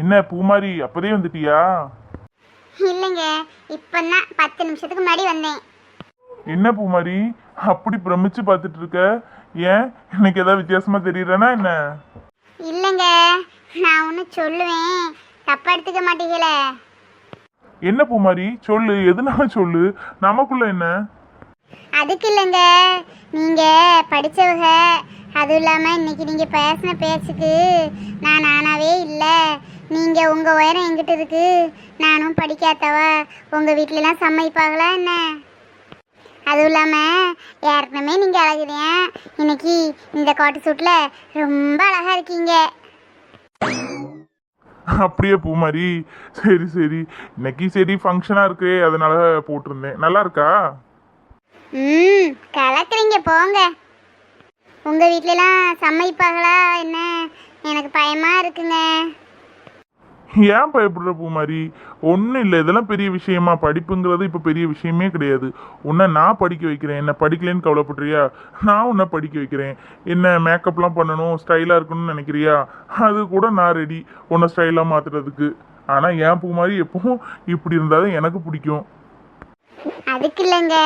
என்ன பூமாரி அப்பதே வந்துட்டியா? இல்லைங்க இப்போதான் பத்து நிமிஷத்துக்கு முன்னாடி வந்தேன். என்ன பூமாரி அப்படி பிரமிச்சு பார்த்துட்டு இருக்க ஏன்? இன்னைக்கு ஏதாவது வித்தியாசமா தெரியறனா என்ன? இல்லைங்க நான் ஒன்று சொல்லுவேன். தப்பா எடுத்துக்க மாட்டீங்களே. என்ன பூமாரி சொல்லு எதுனால சொல்லு? நமக்குள்ள என்ன? அதுக்கு இல்லைங்க நீங்க படிச்சவங்க. அதுவும் இல்லாம இன்னைக்கு நீங்க பேசின பேச்சுக்கு நான் நானாவே இல்லை. நீங்க உங்க உயரம் எங்கிட்ட இருக்கு? நானும் படிக்காதவ? உங்க வீட்லலாம் சம்மதிப்பாங்களா என்ன? அதுவும் இல்லாம ஏற்கனவே நீங்க அழகுறேன் இன்னைக்கு இந்த காட்டு சூட்ல ரொம்ப அழகா இருக்கீங்க. அப்படியே பூமாரி சரி சரி. இன்னைக்கு சரி ஃபங்க்ஷனா இருக்கு. அதனால போட்டிருந்தேன். நல்லா இருக்கா? ம் கலக்குறீங்க போங்க. உங்க வீட்லலாம் சம்மதிப்பாங்களா என்ன? எனக்கு பயமா இருக்குங்க. ஏன் பயப்படுற பூமாரி ஒன்றும் இல்லை இதெல்லாம் பெரிய விஷயமா. படிப்புங்கிறது இப்போ பெரிய விஷயமே கிடையாது. உன்னை நான் படிக்க வைக்கிறேன். என்ன படிக்கலைன்னு கவலைப்படுறியா? நான் உன்னை படிக்க வைக்கிறேன். என்ன மேக்கப்லாம் பண்ணணும் ஸ்டைலாக இருக்கணும்னு நினைக்கிறியா? அது கூட நான் ரெடி உன்னை ஸ்டைலாக மாற்றுறதுக்கு ஆனால் ஏன் பூமாரி எப்பவும் இப்படி இருந்தால் தான் எனக்கு பிடிக்கும். அதுக்கு இல்லைங்க.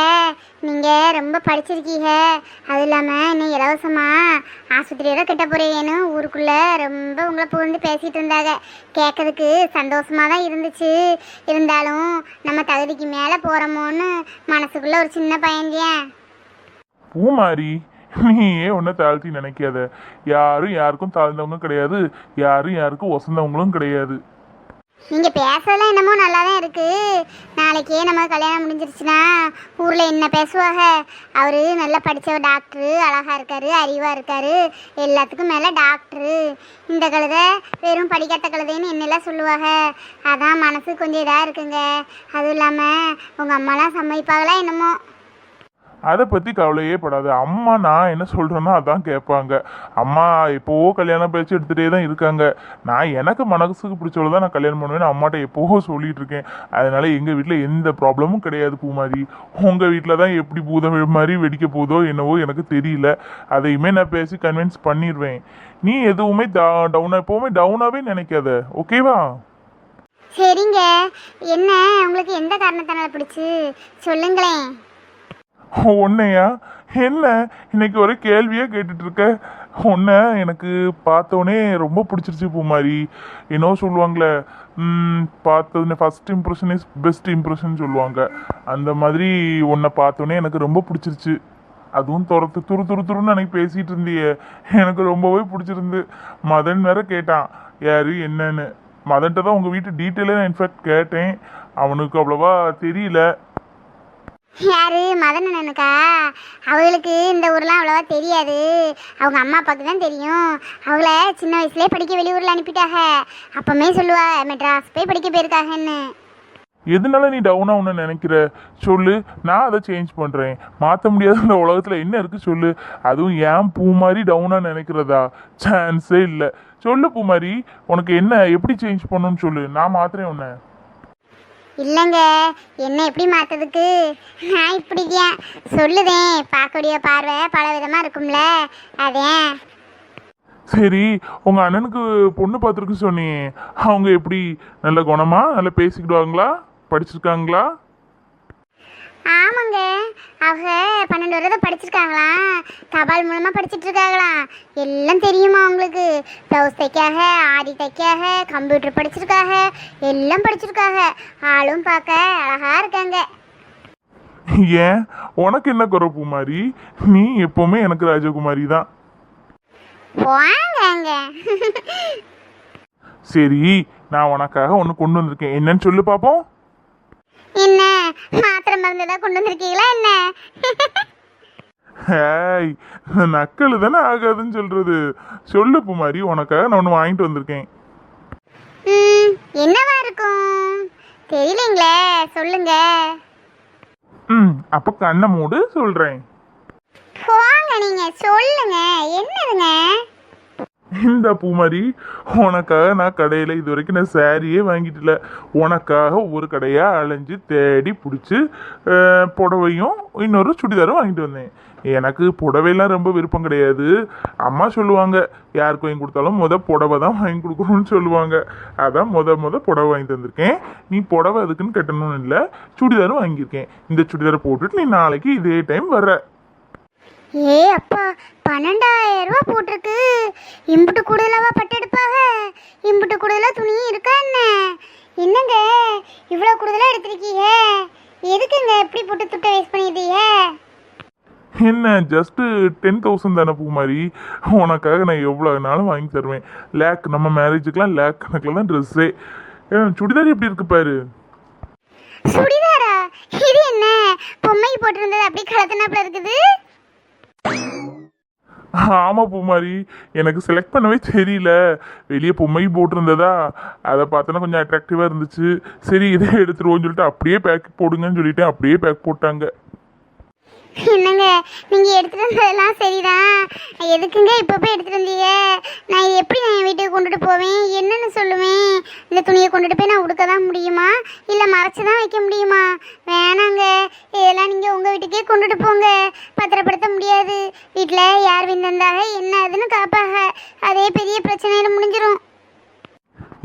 நீங்கள் ரொம்ப படிச்சிருக்கீங்க. அது இல்லாமல் நீ இலவசமாக ஆஸ்பத்திரியோட கிட்ட போகிறீங்கன்னு ஊருக்குள்ளே ரொம்ப உங்களை புகழ்ந்து பேசிகிட்டு இருந்தாங்க. கேட்கறதுக்கு சந்தோஷமா தான் இருந்துச்சு. இருந்தாலும் நம்ம தகுதிக்கு மேலே போகிறோமோன்னு மனசுக்குள்ளே ஒரு சின்ன பயந்தியன் பூமாரி நீயே ஒன்றை தாழ்த்தி நினைக்காத. யாரும் யாருக்கும் தாழ்ந்தவங்க கிடையாது. யாரும் யாருக்கும் ஒசந்தவங்களும் கிடையாது. நீங்கள் பேசலாம் என்னமோ நல்லா தான் இருக்குது நாளைக்கே நம்ம கல்யாணம் முடிஞ்சிருச்சுன்னா ஊரில் என்ன பேசுவாங்க? அவர் நல்லா படித்த டாக்டரு அழகாக இருக்காரு அறிவாக இருக்காரு. எல்லாத்துக்கும் மேலே டாக்டரு. இந்த கழுதை வெறும் படிக்காத கழுதைன்னு என்னெல்லாம் சொல்லுவாங்க? அதான் மனசு கொஞ்சம் இதாக இருக்குங்க. அதுவும் இல்லாமல் உங்கள் அம்மாலாம் சமைப்பாங்களா என்னமோ? அதை பற்றி கவலையே படாது. அம்மா நான் என்ன சொல்கிறேன்னா அதான் கேட்பாங்க. அம்மா எப்போவோ கல்யாணம் பேச்சு எடுத்துகிட்டே தான் இருக்காங்க. நான் எனக்கு மனசுக்கு பிடிச்சவள தான் நான் கல்யாணம் பண்ணுவேன்னு அம்மாட்ட எப்போவோ சொல்லிட்டு இருக்கேன். அதனால் எங்கள் வீட்டில் எந்த ப்ராப்ளமும் கிடையாது பூமாரி. உங்கள் வீட்டில் தான் எப்படி பூதம் மாதிரி வெடிக்க போதோ என்னவோ எனக்கு தெரியல. அதையுமே நான் பேசி கன்வின்ஸ் பண்ணிடுவேன் நீ எதுவுமே டவுனாக எப்போவுமே டவுனாகவே நினைக்காத. ஓகேவா சரிங்க. என்ன உங்களுக்கு எந்த காரணத்தினால பிடிச்சி? சொல்லுங்களேன். உன்னையா? என்ன? இன்னைக்கு ஒரு கேள்வியே கேட்டுட்ருக்க உன்னை எனக்கு பார்த்தோன்னே ரொம்ப பிடிச்சிருச்சு பூமாரி. என்னோ சொல்லுவாங்களே பார்த்ததுன்னு first impression is best impression சொல்லுவாங்க. அந்த மாதிரி உன்னை பார்த்தோன்னே எனக்கு ரொம்ப பிடிச்சிருச்சு. அதுவும் துரத்து துரு துரு துருன்னு எனக்கு பேசிகிட்டு இருந்தியே. எனக்கு ரொம்பவே பிடிச்சிருந்து. மதன் வேற கேட்டான் யார்? என்னன்னு? மதன்கிட்ட தான் உங்கள் வீட்டு டீட்டெயிலாக நான் இன்ஃபேக்ட் கேட்டேன். அவனுக்கு அவ்வளோவா தெரியல. யாரு? மதன் அண்ணனுக்கா? அவங்களுக்கு இந்த ஊர்லாம் அவ்வளோவா தெரியாது. அவங்க அம்மா அப்பாவுக்கு தான் தெரியும். அவங்கள சின்ன வயசுலேயே படிக்க வெளியூரில் அனுப்பிட்டாங்க. அப்பமே சொல்லுவா மெட்ராஸ் போய் படிக்க போயிருக்காங்கன்னு. எதனால நீ டவுனாக ஒன்று நினைக்கிற? சொல்லு நான் அதை சேஞ்ச் பண்ணுறேன் மாற்ற முடியாத இந்த உலகத்தில் என்ன இருக்குது சொல்லு. அதுவும் ஏன் பூ மாதிரி டவுனாக நினைக்கிறதா? சான்ஸே இல்லை. சொல்லு பூ மாதிரி உனக்கு என்ன எப்படி சேஞ்ச் பண்ணணும்னு சொல்லு. நான் மாத்திரேன் உன்னை. இல்லைங்க என்ன எப்படி மாற்றதுக்கு நான் இப்படிதான் சொல்லுதேன் பார்க்கக்கூடிய பார்வை பல விதமாக இருக்கும்ல. அதே சரி உங்கள் அண்ணனுக்கு பொண்ணு பார்த்துருக்கு சொன்னி அவங்க எப்படி நல்ல குணமா? நல்லா பேசிக்கிடுவாங்களா? படிச்சிருக்காங்களா? ஆமாங்க. அவங்க பன்னெண்டு வருடம் படிச்சிருக்காங்களாம். தபால் மூலமா படிச்சிட்டு இருக்காங்களாம். எல்லாம் தெரியுமா அவங்களுக்கு ப்ளவுஸ் தைக்காக ஆடி தைக்காக கம்ப்யூட்டர் படிச்சிருக்காங்க எல்லாம் படிச்சிருக்காங்க ஆளும் பார்க்க அழகா இருக்காங்க. ஏன்? உனக்கு என்ன குறை பூ மாதிரி நீ எப்போவுமே எனக்கு ராஜகுமாரி தான் வாங்க சரி நான் உனக்காக ஒன்று கொண்டு வந்திருக்கேன். என்னன்னு சொல்லு பார்ப்போம் என்ன? மாத்திரை மருந்து ஏதாவது கொண்டு வந்திருக்கீங்களா என்ன? ஹேய் நக்கல் தானே ஆகாதுன்னு சொல்றது. சொல்லு பூமாரி உனக்காக நான் ஒன்று வாங்கிட்டு வந்திருக்கேன். ம், என்னவா இருக்கும்? தெரியலங்களே சொல்லுங்க. ம் அப்போ கண்ணை மூடு சொல்கிறேன் போங்க நீங்க சொல்லுங்க. என்னதுங்க? இந்த பூமாரி உனக்காக நான் கடையில் இது வரைக்கும் நான் சாரியே வாங்கிட்டல. உனக்காக ஒரு கடையாக அலைஞ்சு தேடி பிடிச்சி புடவையும் இன்னொரு சுடிதாரும் வாங்கிட்டு வந்தேன். எனக்கு புடவைலாம் ரொம்ப விருப்பம் கிடையாது. அம்மா சொல்லுவாங்க யாருக்கு வாங்கி கொடுத்தாலும் முத புடவை தான் வாங்கி கொடுக்கணும்னு சொல்லுவாங்க. அதான் முத முத புடவை வாங்கி தந்திருக்கேன். நீ புடவை அதுக்குன்னு கட்டணும்னு இல்லை சுடிதாரும் வாங்கியிருக்கேன். இந்த சுடிதாரை போட்டுட்டு நீ நாளைக்கு இதே டைம் வர்ற. ஏ அப்பா பன்னெண்டாயிரம் ரூபா போட்டிருக்கு. இம்புட்டு கூடுதலாவா பட்டு எடுப்பாக இம்புட்டு கூடுதலா துணி இருக்கா என்ன? என்னங்க இவ்வளோ கூடுதலா எடுத்திருக்கீங்க? எதுக்குங்க எப்படி போட்டு துட்டை வேஸ்ட் பண்ணிடுறீங்க என்ன ஜஸ்ட்டு டென் தௌசண்ட் தானே பூ மாதிரி? உனக்காக நான் எவ்வளோ நாளும் வாங்கி தருவேன். லேக் நம்ம மேரேஜுக்கெலாம் லேக் கணக்கில் தான் ட்ரெஸ்ஸே சுடிதார் எப்படி இருக்கு பாரு? சுடிதாரா? இது என்ன? பொம்மைக்கு போட்டிருந்தது அப்படியே கலத்தினாப்புல இருக்குது? ஆமாம் பூமாரி எனக்கு செலக்ட் பண்ணவே தெரியல. வெளியே பொம்மை போட்டிருந்ததா? அதை பார்த்தோன்னா கொஞ்சம் அட்ராக்டிவாக இருந்துச்சு. சரி இதே எடுத்துருவோம்னு சொல்லிட்டு அப்படியே பேக் போடுங்கன்னு சொல்லிட்டு அப்படியே பேக் போட்டாங்க. என்னங்க நீங்க எடுத்துட்டு வந்ததெல்லாம் சரிதான். எதுக்குங்க இப்போ போய் எடுத்துட்டு வந்தீங்க நான் எப்படி நான் என் வீட்டுக்கு கொண்டுட்டு போவேன்? என்னன்னு சொல்லுவேன். இந்த துணியை கொண்டுட்டு போய் நான் உடுக்க தான் முடியுமா? இல்லை மறைச்சி தான் வைக்க முடியுமா? வேணாங்க. இதெல்லாம் நீங்க உங்க வீட்டுக்கே கொண்டுட்டு போங்க. பத்திரப்படுத்த முடியாது. வீட்டில் யார் விந்தந்தாக என்ன அதுன்னு காப்பாக அதே பெரிய பிரச்சனையில முடிஞ்சிரும்.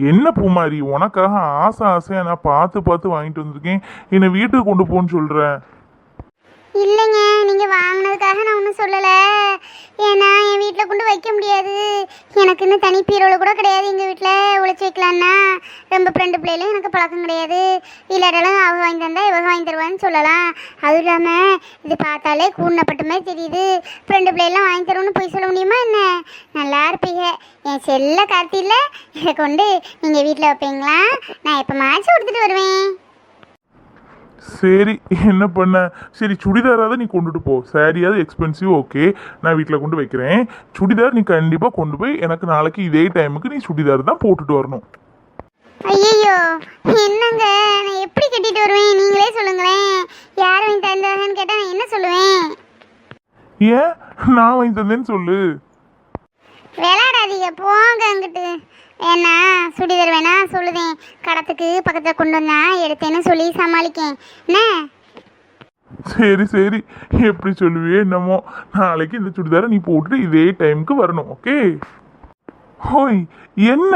என்ன பூமாரி உனக்காக ஆசை ஆசையாக நான் பார்த்து பார்த்து வாங்கிட்டு வந்திருக்கேன். என்னை வீட்டுக்கு கொண்டு போன்னு சொல்கிறேன் இல்லைங்க நீங்கள் வாங்கினதுக்காக நான் ஒன்றும் சொல்லலை. ஏன்னா என் வீட்டில் கொண்டு வைக்க முடியாது. எனக்கு இன்னும் தனி பீரோவில் கூட கிடையாது எங்கள் வீட்டில் உழைச்சி வைக்கலான்னா ரொம்ப ஃப்ரெண்டு பிள்ளைகளும் எனக்கு பழக்கம் கிடையாது. இல்லாட்டாலும் அவள் வாங்கி தந்தா இவங்க வாங்கி தருவான்னு சொல்லலாம். அதுவும் இல்லாமல் இது பார்த்தாலே கூடினப்பட்ட தெரியுது. ஃப்ரெண்டு பிள்ளைலாம் வாங்கி தருவோம்னு போய் சொல்ல முடியுமா என்ன? நல்லா இருப்பீங்க. என் செல்ல கார்த்தியில் இதை கொண்டு நீங்கள் வீட்டில் வைப்பீங்களா? நான் எப்போ மாச்சு கொடுத்துட்டு வருவேன். சரி என்ன பண்ண? சரி சுடிதாராவது நீ கொண்டுட்டு போ. சாரியாவது எக்ஸ்பென்சிவ் ஓகே நான் வீட்டில் கொண்டு வைக்கிறேன். சுடிதார் நீ கண்டிப்பாக கொண்டு போய் எனக்கு நாளைக்கு இதே டைமுக்கு நீ சுடிதார் தான் போட்டுட்டு வரணும். ஐயோ என்னங்க? நான் எப்படி கட்டிட்டு வருவேன்? நீங்களே சொல்லுங்களேன். யார் வாங்கி தந்தாங்கன்னு கேட்டால் நான் என்ன சொல்லுவேன்? ஏன்? நான் வாங்கி தந்தேன்னு சொல்லு. விளையாடாதீங்க போங்க அங்கிட்டு. வேணா சுடிதார் வேணா சொல்லுதேன். கடத்துக்கு பக்கத்தில் கொண்டு வந்தா எடுத்தேன்னு சொல்லி சமாளிக்கேன். என்ன? சரி சரி. எப்படி சொல்லுவியே என்னமோ. நாளைக்கு இந்த சுடிதாரை நீ போட்டுட்டு இதே டைமுக்கு வரணும் ஓகே? ஹோய் என்ன?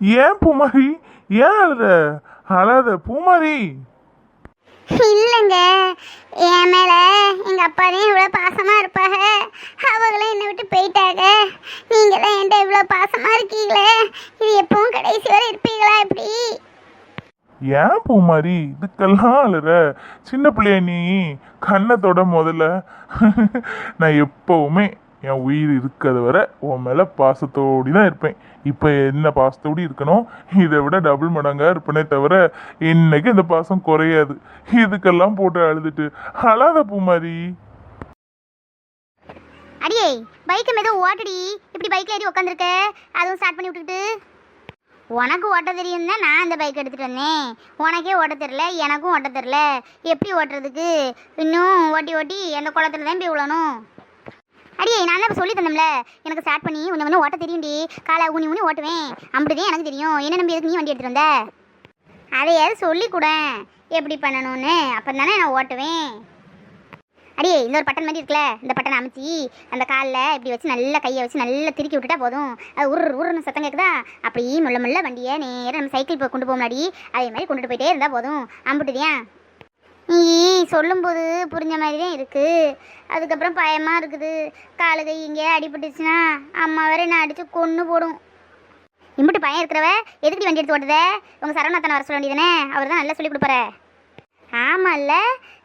ஏன் பூமாரி? ஏன் அழுற? அழாத பூமாரி. இல்லைங்க. என் மேலே எங்கள் அப்பா தான் இவ்வளோ பாசமாக இருப்பாங்க அவங்களும் என்னை விட்டு போயிட்டாங்க நீங்கள் தான் என்கிட்ட இவ்வளோ பாசமாக இருக்கீங்களே. இது எப்பவும் கடைசி வரை இருப்பீங்களா இப்படி? ஏன் பூமாரி? இதுக்கெல்லாம் அழுற. சின்ன பிள்ளைய நீ. கண்ணத்தோட முதல்ல. நான் எப்போவுமே என் உயிர் இருக்கிறது வரை உன் மேலே பாசத்தோடி தான் இருப்பேன். இப்போ என்ன பாசத்தோடி இருக்கணும்? இதை விட டபுள் மடங்காக இருப்பேனே தவிர இன்னைக்கு இந்த பாசம் குறையாது. இதுக்கெல்லாம் போட்டு அழுதுட்டு அழாத பூமாரி. அடியே பைக்கை மேதோ ஓட்டடி. இப்படி பைக்கில் ஏறி உட்காந்துருக்க அதுவும் ஸ்டார்ட் பண்ணி விட்டுக்கிட்டு. உனக்கு ஓட்ட தெரியும் தான் நான் இந்த பைக் எடுத்துகிட்டு வந்தேன். உனக்கே ஓட்ட தெரில எனக்கும் ஓட்ட தெரில எப்படி ஓட்டுறதுக்கு? இன்னும் ஓட்டி ஓட்டி அந்த குளத்துல தான் போய் விழணும். அடியே நான் தான் இப்போ சொல்லி தந்தோம்ல எனக்கு ஸ்டார்ட் பண்ணி கொஞ்சம் கொஞ்சம் ஓட்ட தெரியும்டி. காலை ஊனி ஊனி ஓட்டுவேன். அப்படிதான் எனக்கு தெரியும். என்ன நம்பி எதுக்கு நீ வண்டி எடுத்துட்டு வந்த? அதையாவது சொல்லி கூட. எப்படி பண்ணணும்னு. அப்போ தானே நான் ஓட்டுவேன். அடியே இந்த ஒரு பட்டன் மாதிரி இருக்குல்ல? இந்த பட்டனை அமைச்சி அந்த காலில் இப்படி வச்சு நல்லா கையை வச்சு நல்லா திருக்கி விட்டுட்டா போதும். அது உரு உருன்னு சத்தம் கேட்குதா அப்படியே முள்ள முள்ள வண்டியை நேராக நம்ம சைக்கிள் போய் கொண்டு போக முன்னாடி அதே மாதிரி கொண்டுட்டு போயிட்டே இருந்தால் போதும். அம்புட்டுதியா? நீ சொல்லும்போது புரிஞ்ச மாதிரி தான் இருக்குது அதுக்கப்புறம் பயமாக இருக்குது. காலு கை இங்கே அடிபட்டுச்சுன்னா அம்மா வேற என்ன அடித்து கொன்று போடும். இம்பிட்டு பயம் இருக்கிறவ எதுக்கு வண்டி எடுத்து ஓட்டுத? உங்கள் சரவணத்தனை வர சொல்ல வேண்டியதுனே அவர் தான் நல்லா சொல்லி கொடுப்பாரு. ஆமால்ல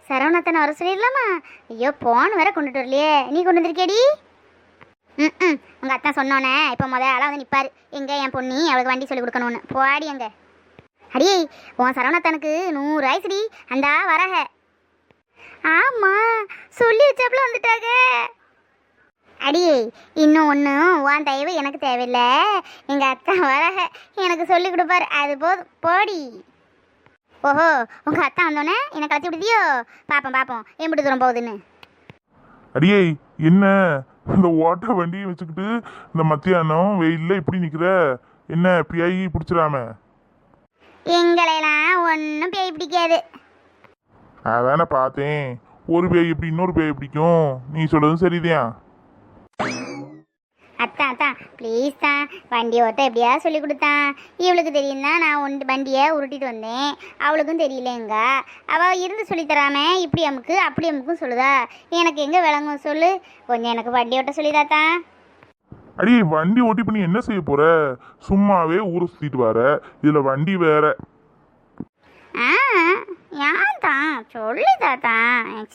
சரவணத்தனை வர சொல்லிடலாமா? ஐயோ போன் வேற கொண்டுட்டு வரலையே. நீ கொண்டு வந்திருக்கேடி ம் ம் உங்கள் அத்தான் சொன்னோன்னே இப்போ முத ஆளாக வந்து நிற்பார் எங்கே என் பொண்ணி அவளுக்கு வண்டி சொல்லி கொடுக்கணும்னு. போடி அங்கே. அடியே உன் சரவணத்தனுக்கு நூறு ஆயிடுச்சுடி அந்தா வரக. ஆமாம் சொல்லி வச்சாப்புல வந்துட்டாங்க அடியே இன்னும் ஒன்றும் உன் தயவு எனக்கு தேவையில்லை. எங்கள் அத்தா வரக. எனக்கு சொல்லி கொடுப்பாரு. அது போதும் போடி. ஓஹோ உங்கள் அத்தா வந்தோடனே என்னை கலத்தி விடுதியோ? பார்ப்போம் பார்ப்போம் எம்பிட்டு தூரம் போகுதுன்னு? அடியே என்ன? இந்த ஓட்ட வண்டியை வச்சுக்கிட்டு இந்த மத்தியானம் வெயிலில் இப்படி நிற்கிற என்ன பியாயி பிடிச்சிடாம? எங்களையெல்லாம் ஒன்றும் பேய் பிடிக்காது. அதானே பார்த்தேன். ஒரு பேய் இப்படி இன்னொரு பேய் பிடிக்கும்? நீ சொல்றதும் சரிதான். அத்தான் அத்தான். ப்ளீஸ் தான். வண்டி ஓட்ட எப்படியா சொல்லி கொடுத்தான். இவளுக்கு தெரியும் தான் நான் ஒன்று வண்டியை உருட்டிட்டு வந்தேன். அவளுக்கும் தெரியலங்க. அவள் இருந்து சொல்லி தராம இப்படி அமுக்கு அப்படி அமுக்கும் சொல்லுதா. எனக்கு எங்கே விளங்கும் சொல்லு. கொஞ்சம் எனக்கு வண்டி ஓட்ட சொல்லிதாத்தா அடி வண்டி ஓட்டி பண்ணி என்ன செய்ய போற? சும்மாவே ஊரை சுத்திட்டு வர. இதுல வண்டி வேற. ஆ யான் தான் சொல்லிதாத்தான் என்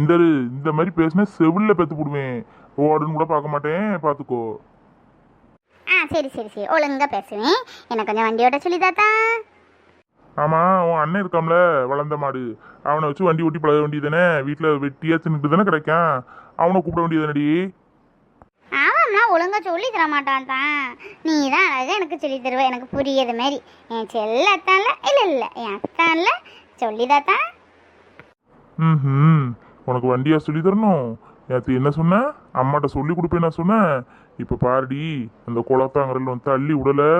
இந்த இந்த மாதிரி பேசினா செவில்ல பெத்து போடுவேன். ஓடுன்னு கூட பார்க்க மாட்டேன். பார்த்துக்கோ. ஆ சரி சரி சரி. ஒழுங்கா பேசுவேன் எனக்கு கொஞ்சம் வண்டி ஓட்ட சொல்லிதாத்தா ஆமா உன் அண்ணன் இருக்காம்ல வளர்ந்த மாடு. அவனை வச்சு வண்டி ஓட்டி பழக வேண்டியதானே வீட்டில் வெட்டியா தின்னுட்டு தானே கிடைக்கான். அவனை கூப்பிட வேண்டியதானடி ஒழுங்காக ஒழுங்கா சொல்லி தர மாட்டான் தான் நீ தான் அழகாக எனக்கு சொல்லி தருவ. எனக்கு புரியாத மாரி. என் செல்லத்தான்ல இல்லை இல்லை. என் அத்தான்ல சொல்லிதாத்தான் ம் உனக்கு வண்டியா சொல்லி தரணும். நேற்று என்ன சொன்ன? அம்மாட்ட சொல்லி கொடுப்பேன் நான் சொன்னேன். இப்போ பாருடி அந்த குளத்தாங்கரில் வந்து தள்ளி விடலை.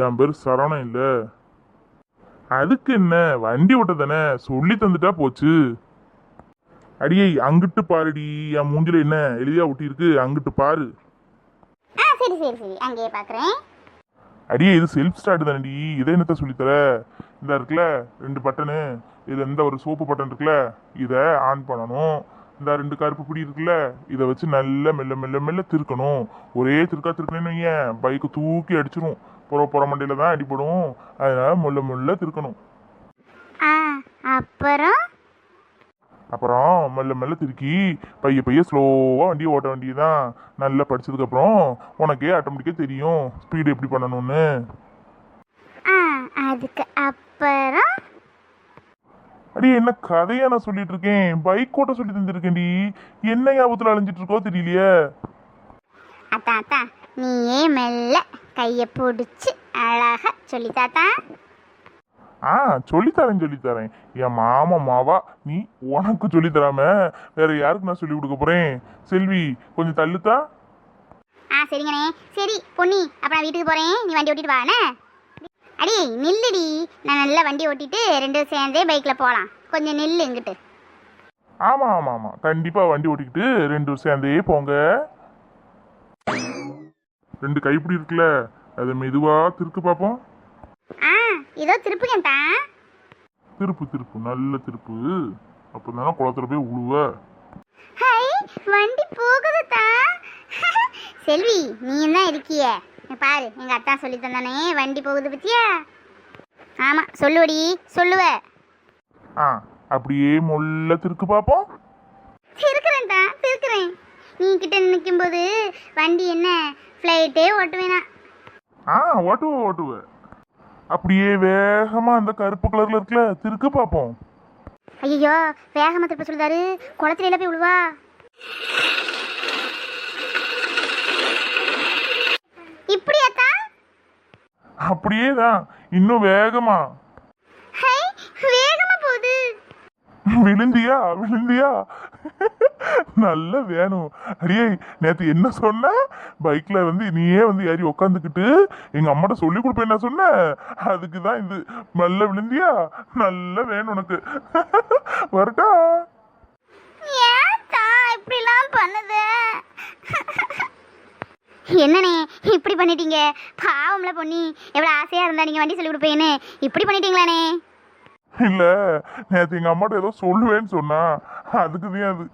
என் பேர் சரவணம் இல்லை. அதுக்கு என்ன? வண்டி ஓட்ட தானே சொல்லி தந்துட்டா போச்சு. அடியை அங்கிட்டு பாருடி. என் மூஞ்சில என்ன? எளிதாக ஒட்டியிருக்கு. அங்கிட்டு பாரு. சரி சரி சரி. அங்கேயே பார்க்குறேன் அடியே இது செல்ஃப் ஸ்டார்ட் தானடி. இதை என்னத்த சொல்லித்தர? இந்த இருக்குல்ல ரெண்டு பட்டனு இது இந்த ஒரு சோப்பு பட்டன் இருக்குல்ல இதை ஆன் பண்ணணும். இந்த ரெண்டு கருப்பு பிடி இருக்குல்ல இதை வச்சு நல்ல மெல்ல மெல்ல மெல்ல திருக்கணும். ஒரே திருக்கா திருக்கணும்னு வையேன் பைக்கு தூக்கி அடிச்சிரும். புற புற மண்டையில தான் அடிபடும். அதனால முள்ள முள்ள திருக்கணும். அப்புறம்? அப்புறம் மெல்ல மெல்ல திருக்கி பைய பைய ஸ்லோவாக வண்டியை ஓட்ட வேண்டியதுதான். நல்லா படிச்சதுக்கப்புறம் உனக்கே ஆட்டோமேட்டிக்காக தெரியும். ஸ்பீடு எப்படி பண்ணணும்னு. அதுக்கு அப்புறம்? அடி என்ன கதையா நான் சொல்லிட்டு இருக்கேன். பைக் ஓட்ட சொல்லி தந்திருக்கேன்டி. என்ன ஞாபகத்துல அலைஞ்சிட்டு இருக்கோ தெரியலையே. அத்தான் அத்தான் நீயே மெல்ல கையை பிடிச்சி அழகா சொல்லித்தாத்தா ஆ சொல்லித்தரேன் சொல்லித்தரேன். என் மாமா மாவா நீ உனக்கு சொல்லி தராம வேற யாருக்கு நான் சொல்லி கொடுக்க போறேன்? செல்வி கொஞ்சம் தள்ளுத்தா? ஆ சரிங்கண்ணே. சரி பொன்னி அப்ப நான் வீட்டுக்கு போறேன். நீ வண்டி ஓட்டிட்டு வாண்ணே அடி நில்லுடி. நான் நல்லா வண்டி ஓட்டிட்டு ரெண்டு சேர்ந்தே பைக்ல போலாம். கொஞ்சம் நில்லு இங்கிட்டு. ஆமா ஆமா ஆமா. கண்டிப்பா வண்டி ஓட்டிக்கிட்டு ரெண்டு சேர்ந்தே போங்க. ரெண்டு கைப்பிடி இருக்குல்ல அதை மெதுவா திருக்கு பார்ப்போம். ஆ இதோ திருப்புங்க தான் திருப்பு திருப்பு. நல்ல திருப்பு. அப்பதானே குளத்துல போய் உழுவ. ஹை வண்டி போகுது தான் செல்வி நீ தான் இருக்கியே? பாரு எங்க அத்தா சொல்லி தந்தானே வண்டி போகுது பத்தியா? ஆமா சொல்லுவடி சொல்லுவ. ஆ அப்படியே முள்ள திருக்கு பார்ப்போம் திருக்கிறேன் தான் திருக்கிறேன். நீ கிட்ட நிற்கும்போது வண்டி என்ன ஃப்ளைட்டே ஓட்டுவேனா? ஆ ஓட்டுவ ஓட்டுவ. அப்படியே வேகமா அந்த கருப்பு கலர்ல இருக்குல்ல திருக்கு பார்ப்போம். ஐயோ வேகமா திருப்ப சொல்லுதாரு குளத்துல எல்லாம் போய் விழுவா இப்படியாத்தா அப்படியே தான் இன்னும் வேகமா. ஹை வேகமா போகுது. விழுந்தியா விழுந்தியா? நல்ல வேணும். அடியே நேற்று என்ன சொன்ன? பைக்கில் வந்து நீயே வந்து ஏறி உக்காந்துக்கிட்டு எங்க அம்மாட்ட சொல்லி கொடுப்பேன் என்ன சொன்ன? அதுக்கு தான் இது. நல்ல விழுந்தியா? நல்ல வேணும் உனக்கு. வரட்டா? ஏத்தா இப்படிலாம் பண்ணுது? என்னண்ணே இப்படி பண்ணிட்டீங்க? பாவம்ல பொண்ணி எவ்வளோ ஆசையா இருந்தா நீங்க வண்டி சொல்லி கொடுப்பேன்னு. இப்படி பண்ணிட்டீங்களாண்ணே? இல்ல நேற்று எங்க அம்மாட்ட ஏதோ சொல்லுவேன்னு சொன்னா அதுக்கு தான் அது.